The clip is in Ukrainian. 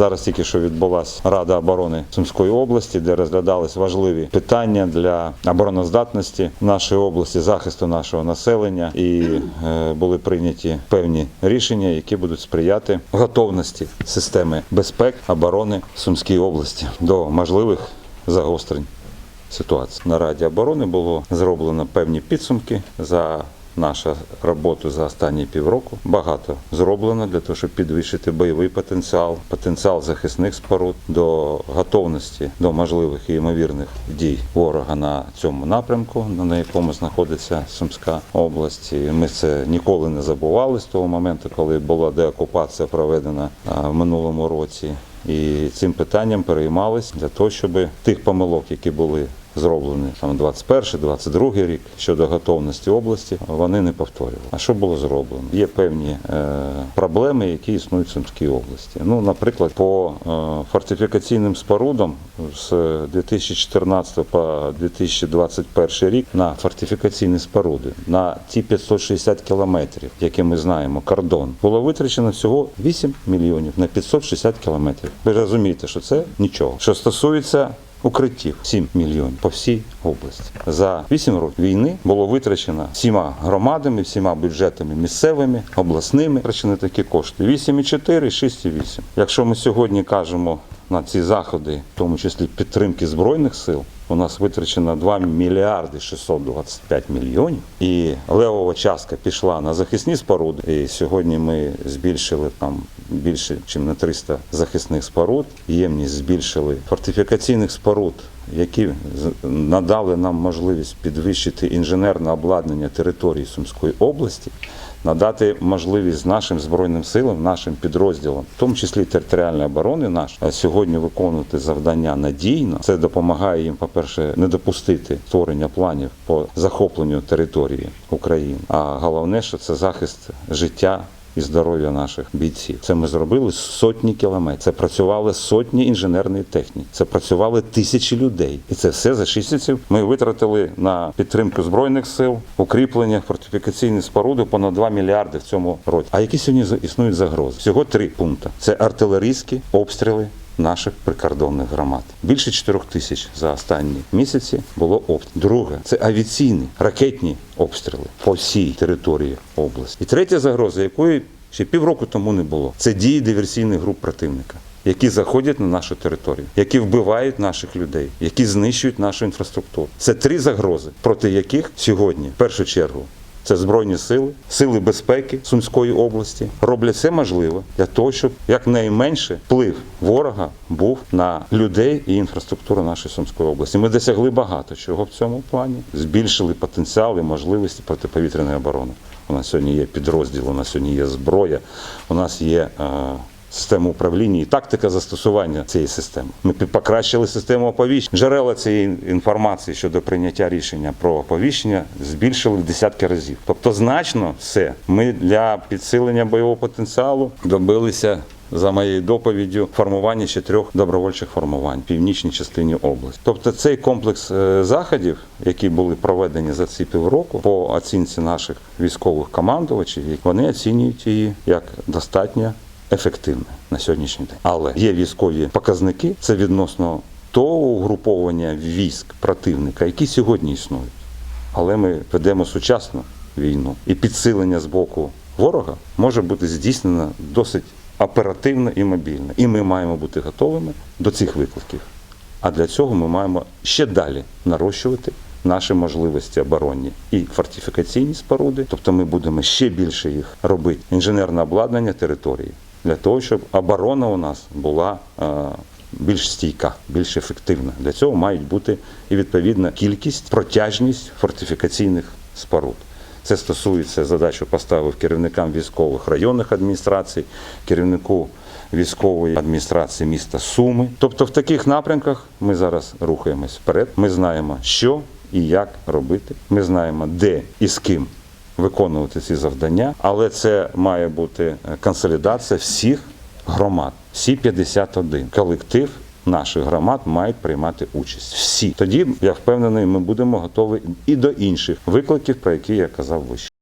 Зараз тільки що відбулася Рада оборони Сумської області, де розглядались важливі питання для обороноздатності нашої області, захисту нашого населення, і е, були прийняті певні рішення, які будуть сприяти готовності системи безпек оборони Сумської області до можливих загострень ситуації. На Раді оборони було зроблено певні підсумки за нашу роботу за останні півроку. Багато зроблено для того, щоб підвищити бойовий потенціал, потенціал захисних споруд до готовності до можливих і ймовірних дій ворога на цьому напрямку, на якому знаходиться Сумська область. І Ми це ніколи не забували з того моменту, коли була деокупація проведена в минулому році. І цим питанням переймались для того, щоб тих помилок, які були зроблені там 21-22 рік щодо готовності області, вони не повторювали. А що було зроблено? Є певні е, проблеми, які існують в Сумській області. Ну, наприклад, по е, фортифікаційним спорудам з 2014 по 2021 рік на фортифікаційні споруди на ті 560 кілометрів, які ми знаємо, кордон, було витрачено всього 8 мільйонів на 560 кілометрів. Ви розумієте, що це нічого. Що стосується укриттів 7 мільйонів по всій області. За 8 років війни було витрачено всіма громадами, всіма бюджетами місцевими, обласними витрачені такі кошти. 8,4, 6,8. Якщо ми сьогодні кажемо на ці заходи, в тому числі підтримки збройних сил. У нас витрачено 2 мільярди 625 мільйонів, і левова частка пішла на захисні споруди. І сьогодні ми збільшили там більше, ніж на 300 захисних споруд. Ємність збільшили фортифікаційних споруд, які надали нам можливість підвищити інженерне обладнання території Сумської області надати можливість нашим збройним силам, нашим підрозділам, в тому числі територіальної оборони наш, е, сьогодні виконувати завдання надійно. Це допомагає їм, по-перше, не допустити створення планів по захопленню території України. А головне, що це захист життя. І здоров'я наших бійців. Це ми зробили сотні кілометрів. Це працювали сотні інженерної техніки. Це працювали тисячі людей. І це все за 6 місяців ми витратили на підтримку збройних сил, укріплення, фортифікаційні споруди понад 2 мільярди в цьому році. А які сьогодні існують загрози? Всього три пункти: це артилерійські обстріли. Наших прикордонних громад більше 4 тисяч за останні місяці було обстрілів. Друге це авіаційні ракетні обстріли по всій території області. І третя загроза, якої ще півроку тому не було, це дії диверсійних груп противника. Які заходять на нашу територію, які вбивають наших людей, які знищують нашу інфраструктуру. Це три загрози, проти яких сьогодні, в першу чергу, це збройні сили, сили безпеки Сумської області роблять все можливе для того, щоб якнайменше вплив ворога був на людей і інфраструктуру нашої Сумської області. Ми досягли багато чого в цьому плані, збільшили потенціал і можливості протиповітряної оборони. У нас сьогодні є підрозділ, у нас сьогодні є зброя, у нас є. Система управління і тактика застосування цієї системи. Ми покращили систему оповіщення. Джерела цієї інформації щодо прийняття рішення про оповіщення збільшили в десятки разів. Тобто, значно все. Ми для підсилення бойового потенціалу добилися. За моєю доповіддю формування чотирьох добровольчих формувань в північній частині області. Тобто цей комплекс е, заходів, які були проведені за ці півроку, по оцінці наших військових командувачів, вони оцінюють її як достатньо ефективне на сьогоднішній день. Але є військові показники, це відносно того угруповання військ противника, які сьогодні існують. Але ми ведемо сучасну війну, і підсилення з боку ворога може бути здійснено досить оперативно і мобільно. І ми маємо бути готовими до цих викликів. А для цього ми маємо ще далі нарощувати наші можливості оборонні і фортифікаційні споруди. Тобто ми будемо ще більше їх робити. Інженерне обладнання території для того, щоб оборона у нас була. е, Більш стійка, більш ефективна. Для цього мають бути і відповідна кількість, протяжність фортифікаційних споруд. Це стосується задачу поставив керівникам військових районних адміністрацій, керівнику військової адміністрації міста Суми. Тобто, в таких напрямках ми зараз рухаємось вперед. Ми знаємо, що і як робити. Ми знаємо, де і з ким виконувати ці завдання, але це має бути е, консолідація всіх громад. Всі 51 колектив наших громад мають приймати участь. Всі тоді я впевнений, ми будемо готові і до інших викликів, про які я казав вище.